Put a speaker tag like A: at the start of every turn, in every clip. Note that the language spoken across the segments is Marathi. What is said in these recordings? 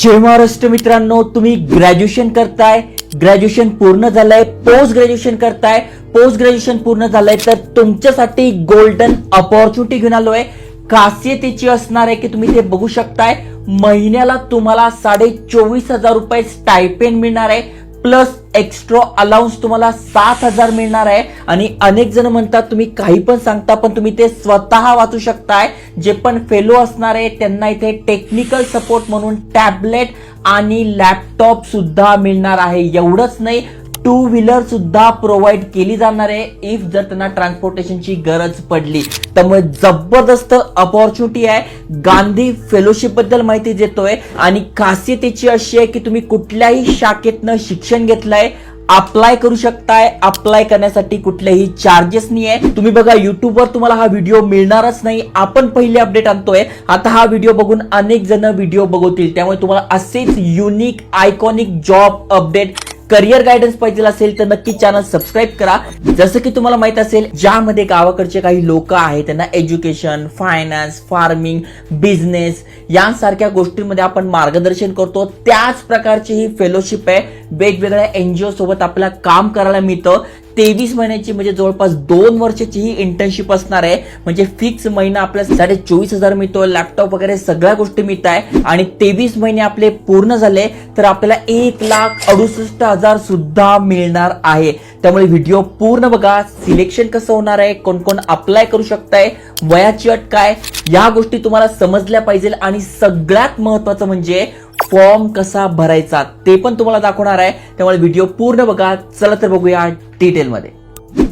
A: जय महाराष्ट्र मित्रांनो तुम्ही ग्रॅज्युएशन करताय ग्रॅज्युएशन पूर्ण झालंय पोस्ट ग्रॅज्युएशन करताय पोस्ट ग्रॅज्युएशन पूर्ण झालंय तर तुमच्यासाठी गोल्डन अपॉर्च्युनिटी घेऊन आलोय. खासियतीची असणार आहे की तुम्ही ते बघू शकताय. महिन्याला तुम्हाला साडे चोवीस हजार रुपये स्टायपेंड मिळणार आहे. प्लस एक्स्ट्रा अलाउन्स तुम्हाला सात हजार मिळणार आहे. आणि अनेक जण म्हणतात तुम्ही काही पण सांगता पण तुम्ही ते स्वतः वाचू शकताय. जे पण फेलो असणार आहे त्यांना इथे टेक्निकल सपोर्ट म्हणून टॅबलेट आणि लॅपटॉप सुद्धा मिळणार आहे. एवढंच नाही टू व्हीलर सुद्धा प्रोव्हाइड केली जाणार आहे इफ जर त्यांना ट्रान्सपोर्टेशनची गरज पडली. त्यामुळे जबरदस्त अपॉर्च्युनिटी आहे. गांधी फेलोशिपबद्दल माहिती देतोय. आणि खासियतीची अशी आहे की तुम्ही कुठल्याही शाखेतनं शिक्षण घेतलंय अप्लाय करू शकताय. अप्लाय करण्यासाठी कुठलेही चार्जेस नाही आहे तुम्ही बघा युट्यूबवर तुम्हाला हा व्हिडिओ मिळणारच नाही. आपण पहिले अपडेट आणतोय. आता हा व्हिडिओ बघून अनेक जण व्हिडिओ बघवतील. त्यामुळे तुम्हाला असेच unique iconic job update career guidance पाहिजे असेल तर नक्की चॅनल सबस्क्राईब करा. जसं की तुम्हाला माहीत असेल ज्यामध्ये गावाकडचे काही लोक आहेत त्यांना एज्युकेशन फायनान्स फार्मिंग बिझनेस यांसारख्या गोष्टींमध्ये आपण मार्गदर्शन करतो. त्याच प्रकारची ही फेलोशिप आहे. वेगवेगळ्या एनजीओ सोबत आपल्याला काम करायला मिळतं. तेवीस महिन्याची म्हणजे जवळपास दोन वर्षाची ही इंटर्नशिप असणार आहे. म्हणजे फिक्स महिना आपल्याला साडे चोवीस हजार मिळतो लॅपटॉप वगैरे सगळ्या गोष्टी मिळत आहे. आणि तेवीस महिने आपले पूर्ण झाले तर आपल्याला एक लाख अडुसष्ट हजार सुद्धा मिळणार आहे. त्यामुळे व्हिडिओ पूर्ण बघा. सिलेक्शन कसं होणार आहे? कोण कोण अप्लाय करू शकताय? वयाची अट काय? या गोष्टी तुम्हाला समजल्या पाहिजे. आणि सगळ्यात महत्वाचं म्हणजे फॉर्म कसा भरायचा ते पण तुम्हाला दाखवणार आहे. त्यामुळे व्हिडिओ पूर्ण बघा. चला तर बघूया डिटेलमध्ये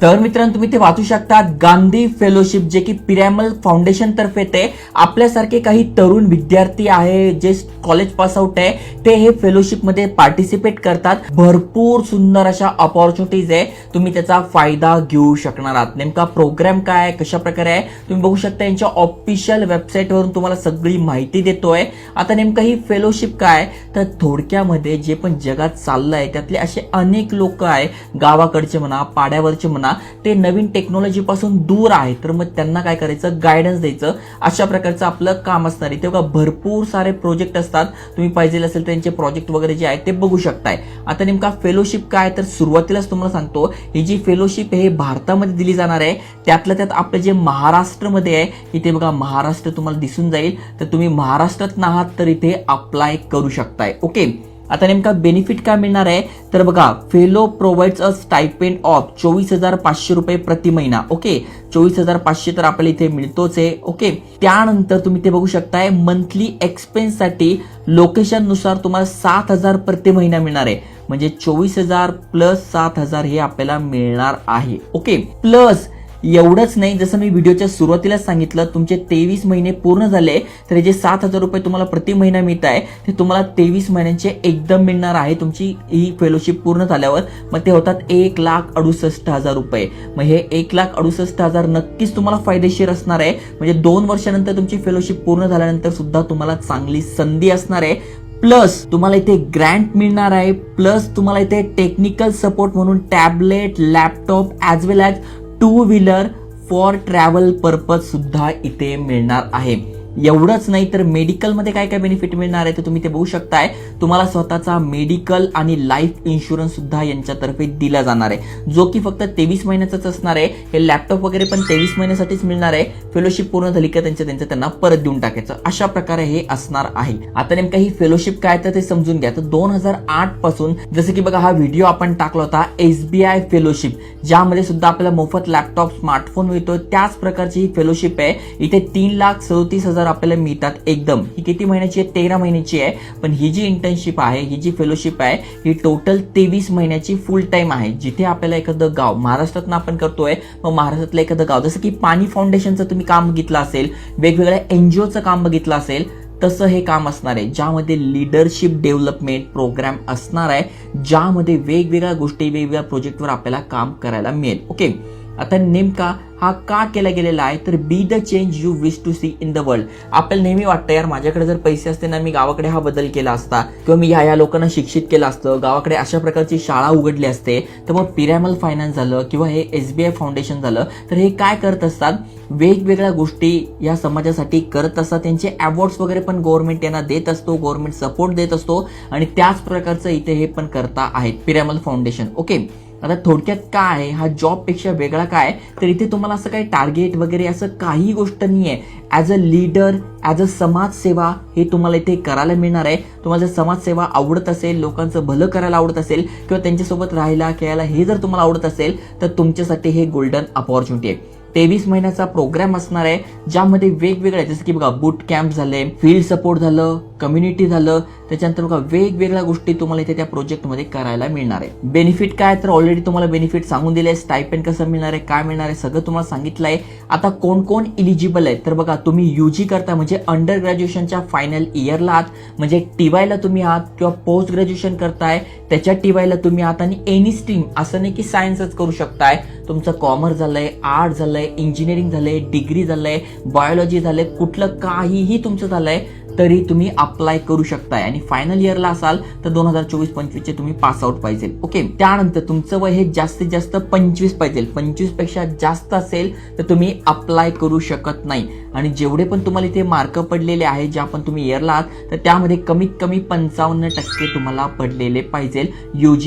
A: तर मित्रांनो तुम्ही ते वाचू शकता गांधी फेलोशिप जे की पिरॅमल फाउंडेशन तर्फे ते. आपल्यासारखे काही तरुण विद्यार्थी आहे जे कॉलेज पास आउट आहे ते हे फेलोशिपमध्ये पार्टिसिपेट करतात. भरपूर सुंदर अशा ऑपॉर्च्युनिटीज आहे. तुम्ही त्याचा फायदा घेऊ शकणार आहात. नेमका प्रोग्राम काय आहे? कशा प्रकारे आहे? तुम्ही बघू शकता यांच्या ऑफिशियल वेबसाईटवरून तुम्हाला सगळी माहिती देतोय. आता नेमकं ही फेलोशिप काय तर थोडक्यामध्ये जे पण जगात चाललंय त्यातले असे अनेक लोक आहे. गावाकडचे म्हणा पाड्यावरचे म्हणा ते नवीन टेक्नॉलॉजी पासून दूर आहे. तर मग त्यांना काय करायचं? गायडन्स द्यायचं. अशा प्रकारचं आपलं काम असणार आहे. तेव्हा भरपूर सारे प्रोजेक्ट असतात. तुम्ही पाहिजे असेल त्यांचे प्रोजेक्ट वगैरे जे आहेत ते बघू शकताय. आता नेमका फेलोशिप काय? तर सुरुवातीलाच तुम्हाला सांगतो ही जी फेलोशिप हे भारतामध्ये दिली जाणार आहे त्यातल्या त्यात आपलं जे महाराष्ट्रमध्ये आहे इथे बघा महाराष्ट्र तुम्हाला दिसून जाईल. तर तुम्ही महाराष्ट्रात नाहात तर इथे अप्लाय करू शकताय. ओके आता नेमका बेनिफिट काय मिळणार आहे? तर बघा fellow provides a stipend of चोवीस हजार पाचशे रुपये प्रति महिना ओके चोवीस हजार पाचशे तर आपल्याला इथे मिळतोच आहे ओके त्यानंतर तुम्ही ते बघू शकताय मंथली एक्सपेन्ससाठी लोकेशननुसार तुम्हाला सात हजार प्रति महिना मिळणार आहे. म्हणजे चोवीस हजार प्लस सात हजार हे आपल्याला मिळणार आहे ओके प्लस एवढंच नाही जसं मी व्हिडिओच्या सुरुवातीला सांगितलं तुमचे तेवीस महिने पूर्ण झाले तर हे जे सात हजार रुपये तुम्हाला प्रति महिना मिळत आहे ते तुम्हाला तेवीस महिन्यांचे एकदम मिळणार आहे तुमची ही फेलोशिप पूर्ण झाल्यावर. मग ते होतात एक लाख अडुसष्ट हजार रुपये. मग हे एक लाख अडुसष्ट हजार नक्कीच तुम्हाला फायदेशीर असणार आहे. म्हणजे दोन वर्षानंतर तुमची फेलोशिप पूर्ण झाल्यानंतर सुद्धा तुम्हाला चांगली संधी असणार आहे. प्लस तुम्हाला इथे ग्रँट मिळणार आहे. प्लस तुम्हाला इथे टेक्निकल सपोर्ट म्हणून tablet laptop as well as two wheeler for travel purpose सुद्धा इथे मिळणार आहे. एवढंच नाही तर मेडिकलमध्ये काय काय बेनिफिट मिळणार आहे तर तुम्ही ते बघू शकताय. तुम्हाला स्वतःचा मेडिकल आणि लाईफ इन्शुरन्स सुद्धा यांच्यातर्फे दिला जाणार आहे. जो की फक्त तेवीस महिन्याचाच असणार आहे. हे लॅपटॉप वगैरे पण तेवीस महिन्यासाठीच मिळणार आहे. फेलोशिप पूर्ण झाली का त्यांच्या त्यांचं त्यांना परत देऊन टाकायचं. अशा प्रकारे हे असणार आहे. आता नेमकं ही फेलोशिप काय तर ते समजून घ्या. तर दोन हजार आठपासून जसं की बघा हा व्हिडिओ आपण टाकला होता एसबीआय फेलोशिप ज्यामध्ये सुद्धा आपल्याला मोफत लॅपटॉप स्मार्टफोन मिळतो त्याच प्रकारची ही फेलोशिप आहे. इथे तीन लाख सदोतीस हजार आपल्याला मिळतात एकदम. ही किती महिन्याची आहे? तेरा महिन्याची आहे. पण ही जी इंटर्नशिप आहे ही जी फेलोशिप आहे ही टोटल तेवीस महिन्याची फुल टाईम आहे. जिथे आपल्याला एखादं गाव महाराष्ट्रातनं आपण करतोय मग महाराष्ट्रातलं एखादं गाव जसं की पाणी फाउंडेशनचं तुम्ही काम बघितलं असेल वेगवेगळ्या एनजीओचं काम बघितलं असेल तसं हे काम असणार आहे. ज्यामध्ये लिडरशिप डेव्हलपमेंट प्रोग्राम असणार आहे ज्यामध्ये वेगवेगळ्या गोष्टी वेगवेगळ्या प्रोजेक्टवर आपल्याला काम करायला मिळेल. ओके आता नेमका हा का केला गेलेला आहे? तर be the change you wish to see in the world आपल्याला नेहमी वाटतं यार माझ्याकडे जर पैसे असते ना मी गावाकडे हा बदल केला असता किंवा मी ह्या ह्या लोकांना शिक्षित केलं असतं गावाकडे अशा प्रकारची शाळा उघडली असते तर मग पिरॅमल फायनान्स झालं किंवा हे एस बी आय फाउंडेशन झालं तर हे काय करत असतात? वेगवेगळ्या गोष्टी या समाजासाठी करत असतात. त्यांचे अवॉर्ड्स वगैरे पण गव्हर्नमेंट यांना देत असतो गव्हर्नमेंट सपोर्ट देत असतो आणि त्याच प्रकारचं इथे हे पण करता आहेत पिरॅमल फाउंडेशन ओके आता थोडक्यात काय आहे? हा जॉबपेक्षा वेगळा काय तर इथे तुम्हाला असं काही टार्गेट वगैरे असं काही गोष्ट नाही आहे as a leader as a समाजसेवा हे तुम्हाला इथे करायला मिळणार आहे. तुम्हाला जर समाजसेवा आवडत असेल लोकांचं भलं करायला आवडत असेल किंवा त्यांच्यासोबत राहायला खेळायला हे जर तुम्हाला आवडत असेल तर तुमच्यासाठी हे गोल्डन अपॉर्च्युनिटी आहे. तेवीस महिन्याचा प्रोग्राम असणार आहे ज्यामध्ये वेगवेगळ्या जसं की बघा बूट कॅम्प झाले फील्ड सपोर्ट झालं कम्युनिटी झालं त्याच्यानंतर बघा वेगवेगळ्या गोष्टी तुम्हाला इथे त्या प्रोजेक्टमध्ये करायला मिळणार आहे. बेनिफिट काय तर ऑलरेडी तुम्हाला बेनिफिट सांगून दिले स्टायपेंड कसं मिळणार आहे काय मिळणार आहे सगळं तुम्हाला सांगितलं आहे. आता कोण कोण इलिजिबल आहे तर बघा तुम्ही यू जी करता म्हणजे अंडर ग्रॅज्युएशनच्या फायनल इयरला आहात म्हणजे टीवायला तुम्ही आहात किंवा पोस्ट ग्रॅज्युएशन करताय त्याच्या टीवायला तुम्ही आहात आणि एनी स्ट्रीम असं नाही की सायन्सच करू शकताय. तुमचं कॉमर्स झालंय आर्ट झालंय इंजिनिअरिंग झालंय डिग्री झालंय बायोलॉजी झालंय कुठलं काहीही तुमचं झालंय तरी तुम्ही अप्लाय करू शकताय. आणि फायनल इयरला असाल तर दोन हजार चोवीस पंचवीसचे तुम्ही पास आउट पाहिजे. ओके त्यानंतर तुमचं वय हे जास्तीत जास्त पंचवीस पाहिजे. पंचवीसपेक्षा जास्त असेल तर तुम्ही अप्लाय करू शकत नाही. आणि जेवढे पण तुम्हाला इथे मार्क पडलेले आहेत जे आपण तुम्ही इयरला आहात तर त्यामध्ये कमीत कमी पंचावन्न टक्के तुम्हाला पडलेले पाहिजे.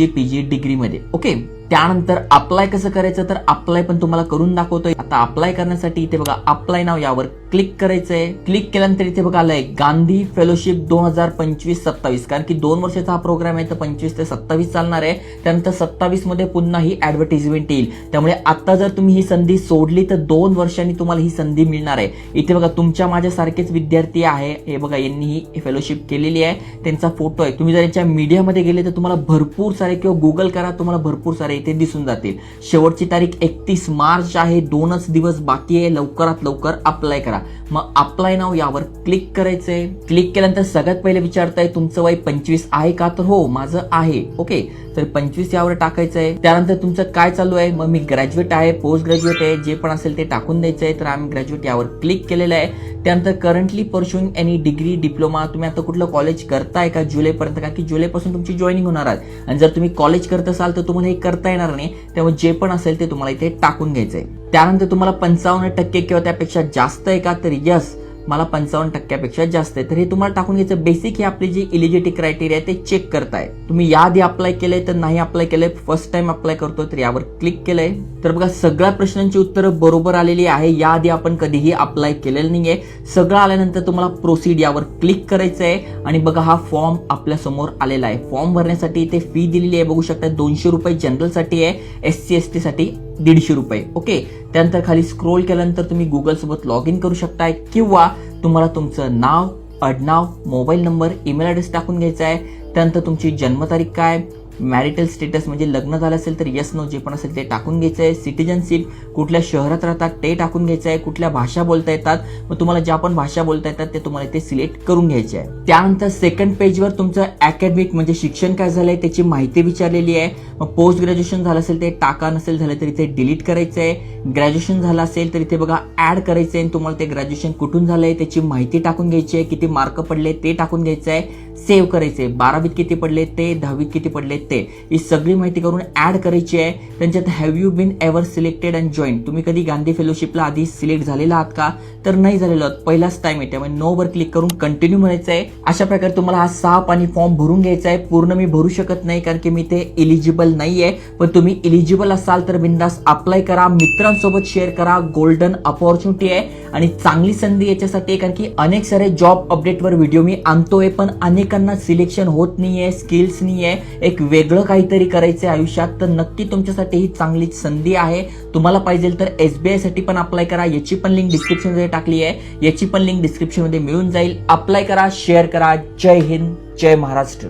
A: पी जी डिग्रीमध्ये ओके त्यानंतर अप्लाय कसं करायचं तर अप्लाय पण तुम्हाला करून दाखवतोय. आता अप्लाय करण्यासाठी इथे बघा अप्लाय नाव यावर क्लिक करायचंय. क्लिक केल्यानंतर इथे बघा आलंय गांधी फेलोशिप दोन हजार पंचवीस सत्तावीस. कारण की दोन वर्षाचा हा प्रोग्राम आहे तर पंचवीस ते सत्तावीस चालणार आहे. त्यानंतर सत्तावीसमध्ये पुन्हा ही ऍडव्हर्टिजमेंट येईल. त्यामुळे आता जर तुम्ही ही संधी सोडली तर दोन वर्षांनी तुम्हाला ही संधी मिळणार आहे. इथे बघा तुमच्या माझ्यासारखेच विद्यार्थी आहे. हे बघा यांनी ही फेलोशिप केलेली आहे. त्यांचा फोटो आहे. तुम्ही जर यांच्या मीडियामध्ये गेले तर तुम्हाला भरपूर सारे किंवा गुगल करा तुम्हाला भरपूर सारे इथे दिसून जातील. शेवटची तारीख एकतीस मार्च आहे. दोनच दिवस बाकी आहे. लवकरात लवकर अप्लाय करा. मग अप्लाय नाव यावर क्लिक करायचंय. क्लिक केल्यानंतर सगळ्यात पहिले विचारताय तुमचं वय पंचवीस आहे का? तर हो माझं आहे. ओके. तर पंचवीस यावर टाकायचं आहे त्यानंतर तुमचं काय चालू आहे? मग मी ग्रॅज्युएट आहे पोस्ट ग्रॅज्युएट आहे. जे पण असेल ते टाकून द्यायचं आहे तर आम्ही ग्रॅज्युएट यावर क्लिक केलेलं आहे. त्यानंतर currently pursuing any degree diploma तुम्ही आता कुठलं कॉलेज करताय का? जुलैपर्यंत? का की जुलैपासून तुमची जॉईनिंग होणार आहे. आणि जर तुम्ही कॉलेज करत असाल तर तुम्हाला हे करता येणार नाही तेव्हा जे पण असेल ते तुम्हाला इथे टाकून घ्यायचंय. त्यानंतर तुम्हाला पंचावन्न टक्के किंवा त्यापेक्षा जास्त आहे का तर यस मला पंचावन्न टक्क्यापेक्षा जास्त आहे. तर हे तुम्हाला टाकून घ्यायचं. बेसिक हे आपली जी इलिजिटी क्रायटेरिया आहे ते चेक करताय. तुम्ही याआधी अप्लाय केलंय तर नाही अप्लाय केलंय. फर्स्ट टाइम अप्लाय करतो तर यावर क्लिक केलंय. तर बघा सगळ्या प्रश्नांची उत्तरं बरोबर आलेली आहे. याआधी आपण कधीही अप्लाय केलेलं नाहीये. सगळं आल्यानंतर तुम्हाला प्रोसीड यावर क्लिक करायचं आहे आणि बघा हा फॉर्म आपल्यासमोर आलेला आहे. फॉर्म भरण्यासाठी इथे फी दिलेली आहे. बघू शकता दोनशे रुपये जनरलसाठी आहे. एस सी एस टीसाठी दीडशे रुपये. ओके त्यानंतर खाली स्क्रोल केल्यानंतर तुम्ही गुगलसोबत लॉग इन करू शकताय किंवा तुम्हाला तुमचं नाव आडनाव मोबाईल नंबर ईमेल ॲड्रेस टाकून घ्यायचा आहे. त्यानंतर तुमची जन्मतारीख काय? मॅरिटल स्टेटस म्हणजे लग्न झालं असेल तर यस नो जे पण असेल ते टाकून घ्यायचं आहे. सिटिझनशिप कुठल्या शहरात राहतात ते टाकून घ्यायचं आहे. कुठल्या भाषा बोलता येतात मग तुम्हाला ज्या पण भाषा बोलता येतात ते तुम्हाला ते सिलेक्ट करून घ्यायचे आहे. त्यानंतर सेकंड पेजवर तुमचं अकॅडमिक म्हणजे शिक्षण काय झालंय त्याची माहिती विचारलेली आहे. मग पोस्ट ग्रॅज्युएशन झालं असेल ते टाका नसेल झालं तर इथे डिलीट करायचं आहे. ग्रॅज्युएशन झालं असेल तर इथे बघा ऍड करायचं आहे तुम्हाला ते ग्रॅज्युएशन कुठून झालं आहे त्याची माहिती टाकून घ्यायची आहे. किती मार्क पडले ते टाकून घ्यायचं आहे. सेव्ह करायचं आहे. बारावीत किती पडले ते दहावीत किती पडले ते ही सगळी माहिती करून ऍड करायची आहे. त्यांच्यात have you been ever selected and join तुम्ही कधी गांधी फेलोशिपला आधी सिलेक्ट झालेला आहात का? तर नाही झालेला. आहात पहिलाच टाइम आहे. त्यामुळे नोवर क्लिक करून कंटिन्यू म्हणायचं आहे. अशा प्रकारे तुम्हाला हा सहा पाणी फॉर्म भरून घ्यायचा आहे. पूर्ण मी भरू शकत नाही कारण की मी ते इलिजिबल आहे पण तुम्ही इलिजिबल असाल तर बिंदास अप्लाय करा. मित्रांसोबत शेअर करा. गोल्डन अपॉर्च्युनिटी आहे. आणि चांगली संधी याच्यासाठी कारण की अनेक सारे जॉब अपडेटवर व्हिडिओ मी आणतोय. पण अनेकांना सिलेक्शन होत नाही आहे स्किल्स नाही आहे एक वेगळं काहीतरी करायचं आयुष्यात तर नक्की तुमच्यासाठी ही चांगली संधी आहे. तुम्हाला पाहिजे तर एसबीआयसाठी पण अप्लाय करा. याची पण लिंक डिस्क्रिप्शनमध्ये टाकली आहे. याची पण लिंक डिस्क्रिप्शनमध्ये मिळून जाईल. अप्लाय करा शेअर करा. जय हिंद जय महाराष्ट्र.